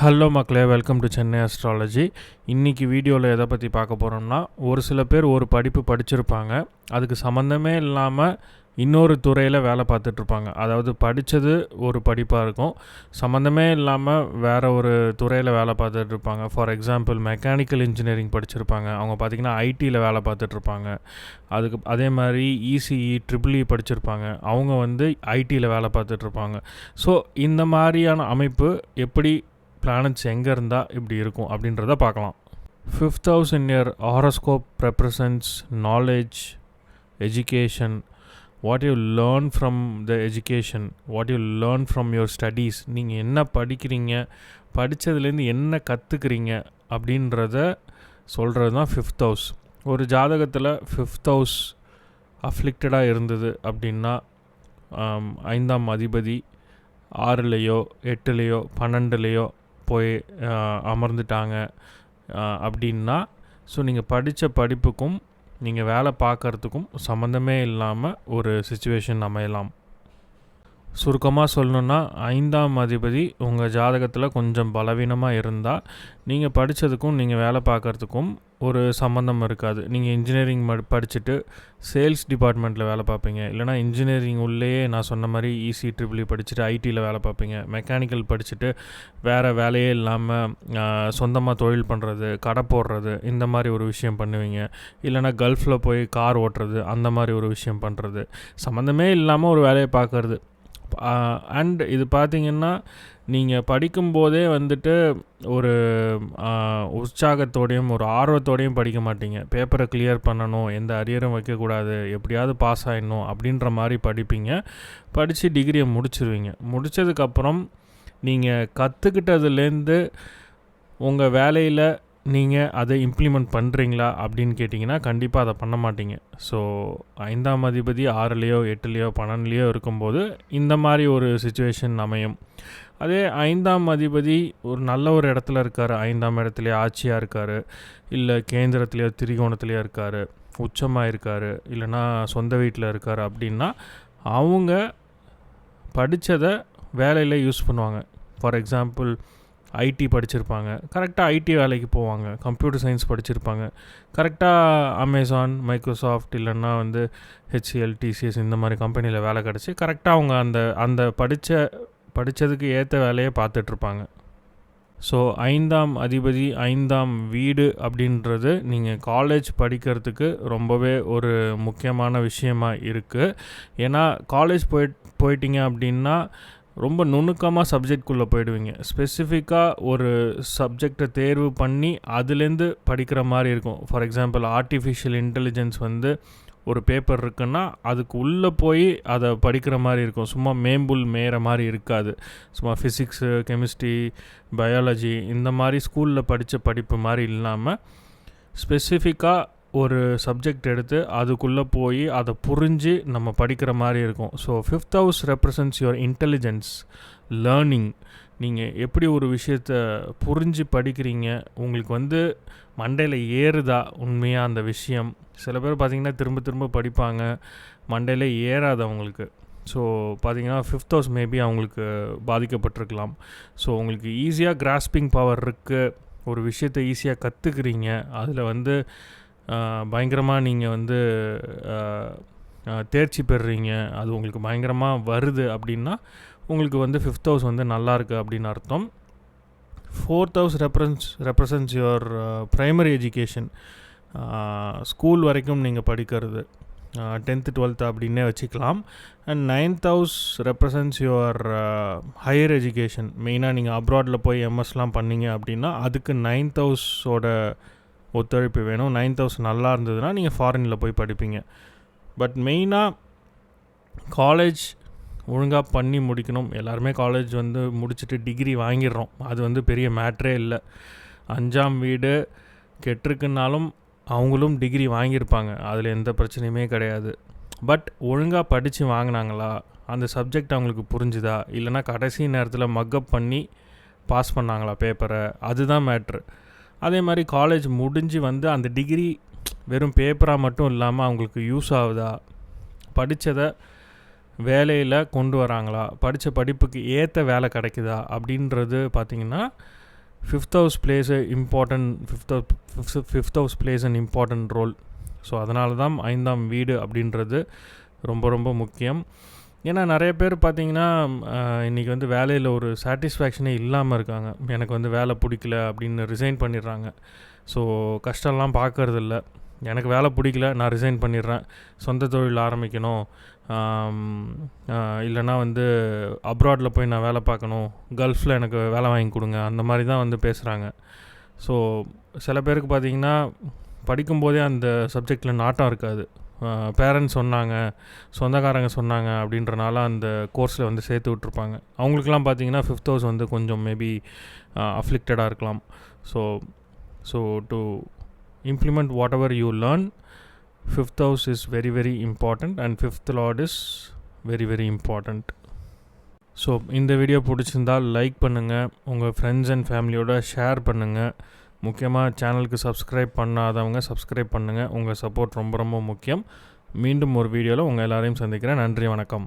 Hello மக்களே welcome to Chennai astrology இன்றைக்கி வீடியோவில் எதை பற்றி பார்க்க போகிறோம்னா ஒரு சில பேர் ஒரு படிப்பு படிச்சிருப்பாங்க. அதுக்கு சம்மந்தமே இல்லாமல் இன்னொரு துறையில் வேலை பார்த்துட்ருப்பாங்க அதாவது படித்தது ஒரு படிப்பாக இருக்கும். சம்மந்தமே இல்லாமல் வேறு ஒரு துறையில் வேலை பார்த்துட்ருப்பாங்க ஃபார் எக்ஸாம்பிள் மெக்கானிக்கல் இன்ஜினியரிங் படிச்சிருப்பாங்க. அவங்க பார்த்திங்கன்னா ஐடியில் வேலை பார்த்துட்ருப்பாங்க அதுக்கு அதே மாதிரி இசிஇ ட்ரிபிள்இ e படிச்சிருப்பாங்க. அவங்க வந்து ஐடியில் வேலை பார்த்துட்ருப்பாங்க ஸோ இந்த மாதிரியான அமைப்பு எப்படி பிளானட்ஸ் எங்கே இருந்தால் இப்படி இருக்கும் அப்படின்றத பார்க்கலாம். Fifth house in year horoscope represents knowledge education what you learn from the education what you learn from your studies நீங்கள் என்ன படிக்கிறீங்க படித்ததுலேருந்து என்ன கற்றுக்குறீங்க அப்படின்றத சொல்கிறது தான் ஃபிஃப்த் ஹவுஸ் ஒரு ஜாதகத்தில் ஃபிஃப்த் ஹவுஸ் அஃப்ளிக்டடாக இருந்தது அப்படின்னா ஐந்தாம் அதிபதி ஆறுலேயோ எட்டுலேயோ பன்னெண்டுலேயோ போய் அமர்ந்துட்டாங்க. அப்படின்னா ஸோ நீங்கள் படித்த படிப்புக்கும் நீங்கள் வேலை பார்க்கறதுக்கும் சம்மந்தமே இல்லாமல் ஒரு சுச்சுவேஷன் அமையலாம். சுருக்கமாக சொல்லணுன்னா ஐந்தாம் அதிபதி உங்கள் ஜாதகத்தில் கொஞ்சம் பலவீனமாக இருந்தால் நீங்கள் படித்ததுக்கும் நீங்கள் வேலை பார்க்குறதுக்கும் ஒரு சம்மந்தம் இருக்காது. நீங்கள் இன்ஜினியரிங் படிச்சுட்டு சேல்ஸ் டிபார்ட்மெண்ட்டில் வேலை பார்ப்பீங்க. இல்லைனா இன்ஜினியரிங் உள்ளேயே நான் சொன்ன மாதிரி இசி ட்ரிபிளி படிச்சுட்டு ஐடியில் வேலை பார்ப்பீங்க. மெக்கானிக்கல் படிச்சுட்டு வேறு வேலையே இல்லாமல் சொந்தமாக தொழில் பண்ணுறது கடை போடுறது இந்த மாதிரி ஒரு விஷயம் பண்ணுவீங்க. இல்லைனா கல்ஃபில் போய் கார் ஓட்டுறது அந்த மாதிரி ஒரு விஷயம் பண்ணுறது சம்மந்தமே இல்லாமல் ஒரு வேலையை பார்க்கறது. அண்ட் இது பார்த்தீங்கன்னா நீங்கள் படிக்கும்போதே வந்துட்டு ஒரு உற்சாகத்தோடையும் ஒரு ஆர்வத்தோடையும் படிக்க மாட்டீங்க. பேப்பரை கிளியர் பண்ணணும் எந்த அரியரும் வைக்கக்கூடாது எப்படியாவது பாஸ் ஆகிடணும் அப்படின்ற மாதிரி படிப்பீங்க. படித்து டிகிரியை முடிச்சிருவீங்க. முடித்ததுக்கப்புறம் நீங்கள் கற்றுக்கிட்டதுலேருந்து உங்கள் வேலையில் நீங்கள் அதை இம்ப்ளிமெண்ட் பண்ணுறீங்களா அப்படின்னு கேட்டிங்கன்னா கண்டிப்பாக அதை பண்ண மாட்டீங்க. ஸோ ஐந்தாம் அதிபதி ஆறுலேயோ எட்டுலேயோ பன்னெண்டுலேயோ இருக்கும்போது இந்த மாதிரி ஒரு சுச்சுவேஷன் அமையும். அதே ஐந்தாம் அதிபதி ஒரு நல்ல ஒரு இடத்துல இருக்கார். ஐந்தாம் இடத்துலையே ஆட்சியாக இருக்கார். இல்லை கேந்திரத்துலேயோ திரிகோணத்துலேயோ இருக்கார். உச்சமாக இருக்கார் இல்லைன்னா சொந்த வீட்டில் இருக்கார் அப்படின்னா அவங்க படித்ததை வேலையில் யூஸ் பண்ணுவாங்க. ஃபார் எக்ஸாம்பிள் ஐடி படிச்சிருப்பாங்க. கரெக்டாக ஐடி வேலைக்கு போவாங்க. கம்ப்யூட்டர் சயின்ஸ் படிச்சிருப்பாங்க. கரெக்டாக அமேசான் மைக்ரோசாஃப்ட் இல்லைன்னா வந்து ஹெச்சிஎல் டிசிஎஸ் இந்த மாதிரி கம்பெனியில் வேலை கிடச்சி கரெக்டாக அவங்க அந்த அந்த படித்த படித்ததுக்கு ஏற்ற வேலையை பார்த்துட்ருப்பாங்க. ஸோ ஐந்தாம் அதிபதி ஐந்தாம் வீடு அப்படின்றது நீங்கள் காலேஜ் படிக்கிறதுக்கு ரொம்பவே ஒரு முக்கியமான விஷயமா இருக்குது ஏன்னா காலேஜ் போய் போயிட்டீங்க அப்படின்னா ரொம்ப நுணுக்கமாக சப்ஜெக்ட்குள்ளே போயிடுவீங்க. ஸ்பெசிஃபிக்காக ஒரு சப்ஜெக்டை தேர்வு பண்ணி அதுலேருந்து படிக்கிற மாதிரி இருக்கும். ஃபார் எக்ஸாம்பிள் ஆர்டிஃபிஷியல் இன்டெலிஜென்ஸ் வந்து ஒரு பேப்பர் இருக்குன்னா அதுக்கு உள்ளே போய் அதை படிக்கிற மாதிரி இருக்கும். சும்மா மேம்புல் மேற மாதிரி இருக்காது. சும்மா ஃபிசிக்ஸு கெமிஸ்ட்ரி பயாலஜி இந்த மாதிரி ஸ்கூலில் படித்த படிப்பு மாதிரி இல்லாமல் ஸ்பெசிஃபிக்காக ஒரு சப்ஜெக்ட் எடுத்து அதுக்குள்ளே போய் அதை புரிஞ்சு நம்ம படிக்கிற மாதிரி இருக்கும். So fifth house represents your intelligence learning நீங்கள் எப்படி ஒரு விஷயத்த புரிஞ்சு படிக்கிறீங்க? உங்களுக்கு வந்து மண்டையில் ஏறுதா? உண்மையாக அந்த விஷயம். சில பேர் பார்த்திங்கன்னா திரும்ப திரும்ப படிப்பாங்க. மண்டையில் ஏறாது அவங்களுக்கு. ஸோ பார்த்தீங்கன்னா ஃபிஃப்த் ஹவுஸ் மேபி அவங்களுக்கு பாதிக்கப்பட்டிருக்கலாம். ஸோ உங்களுக்கு ஈஸியாக கிராஸ்பிங் பவர் இருக்குது ஒரு விஷயத்தை ஈஸியாக கற்றுக்குறீங்க அதில் வந்து பயங்கரமாக நீங்கள் வந்து தேர்ச்சி பெறுறீங்க. அது உங்களுக்கு பயங்கரமாக வருது அப்படின்னா உங்களுக்கு வந்து ஃபிஃப்த் ஹவுஸ் வந்து நல்லாயிருக்கு அப்படின்னு அர்த்தம். Fourth house reference represents your primary education school வரைக்கும் நீங்கள் படிக்கிறது. டென்த்து டுவெல்த்து அப்படின்னே வச்சுக்கலாம். And ninth house represents your higher education மெயினாக நீங்கள் அப்ராடில் போய் எம்எஸ்லாம் பண்ணீங்க அப்படின்னா அதுக்கு நைன்த் ஹவுஸோட ஒத்துழைப்பு வேணும். நைன் தௌசண்ட் நல்லா இருந்ததுன்னா நீங்கள் ஃபாரினில் போய் படிப்பீங்க. பட் மெயினாக காலேஜ் ஒழுங்காக பண்ணி முடிக்கணும். எல்லாருமே காலேஜ் வந்து முடிச்சுட்டு டிகிரி வாங்கிடுறோம். அது வந்து பெரிய மேட்ரே இல்லை. அஞ்சாம் வீடு கெட்டிருக்குனாலும் அவங்களும் டிகிரி வாங்கியிருப்பாங்க. அதில் எந்த பிரச்சனையுமே கிடையாது. பட் ஒழுங்காக படித்து வாங்கினாங்களா? அந்த சப்ஜெக்ட் அவங்களுக்கு புரிஞ்சுதா? இல்லைனா கடைசி நேரத்தில் மக்கப் பண்ணி பாஸ் பண்ணாங்களா பேப்பரை அதுதான் மேட்ரு அதே மாதிரி காலேஜ் முடிஞ்சு வந்து அந்த டிகிரி வெறும் பேப்பராக மட்டும் இல்லாமல் அவங்களுக்கு யூஸ் ஆகுதா? படித்ததை வேலையில் கொண்டு வராங்களா? படித்த படிப்புக்கு ஏற்ற வேலை கிடைக்குதா? அப்படின்றது பார்த்திங்கன்னா fifth house plays important fifth fifth fifth house plays and important role so அதனால தான் ஐந்தாம் வீடு அப்படின்றது ரொம்ப ரொம்ப முக்கியம். ஏன்னா நிறைய பேர் பார்த்தீங்கன்னா இன்றைக்கி வந்து வேலையில் ஒரு சாட்டிஸ்ஃபேக்ஷனே இல்லாமல் இருக்காங்க. எனக்கு வந்து வேலை பிடிக்கல அப்படின்னு ரிசைன் பண்ணிடுறாங்க. ஸோ கஷ்டம்லாம் பார்க்கறதில்ல. எனக்கு வேலை பிடிக்கல நான் ரிசைன் பண்ணிடுறேன். சொந்த தொழில் ஆரம்பிக்கணும். இல்லைனா இல்லைன்னா வந்து அப்ராடில் போய் நான் வேலை பார்க்கணும். கல்ஃபில் எனக்கு வேலை வாங்கி கொடுங்க. அந்த மாதிரி தான் வந்து பேசுகிறாங்க ஸோ சில பேருக்கு பார்த்தீங்கன்னா படிக்கும்போதே அந்த சப்ஜெக்டில் நாட்டம் இருக்காது. பேரண்ட்ஸ் சொன்னாங்க சொந்தக்காரங்க சொன்னாங்க அப்படின்றனால அந்த கோர்ஸில் வந்து சேர்த்து விட்ருப்பாங்க அவங்களுக்குலாம் பார்த்தீங்கன்னா ஃபிஃப்த் ஹவுஸ் வந்து கொஞ்சம் மேபி அஃப்ளிக்டடாக இருக்கலாம். So so to implement whatever you learn fifth house is very very important and fifth lord is very very important so இந்த வீடியோ பிடிச்சிருந்தால் லைக் பண்ணுங்கள் உங்கள் ஃப்ரெண்ட்ஸ் அண்ட் ஃபேமிலியோட ஷேர் பண்ணுங்கள் முக்கியமாக சேனலுக்கு சப்ஸ்கிரைப் பண்ணாதவங்க சப்ஸ்கிரைப் பண்ணுங்கள் உங்கள் சப்போர்ட் ரொம்ப ரொம்ப முக்கியம். மீண்டும் ஒரு வீடியோவில் உங்கள் எல்லாரையும் சந்திக்கிறேன். நன்றி வணக்கம்.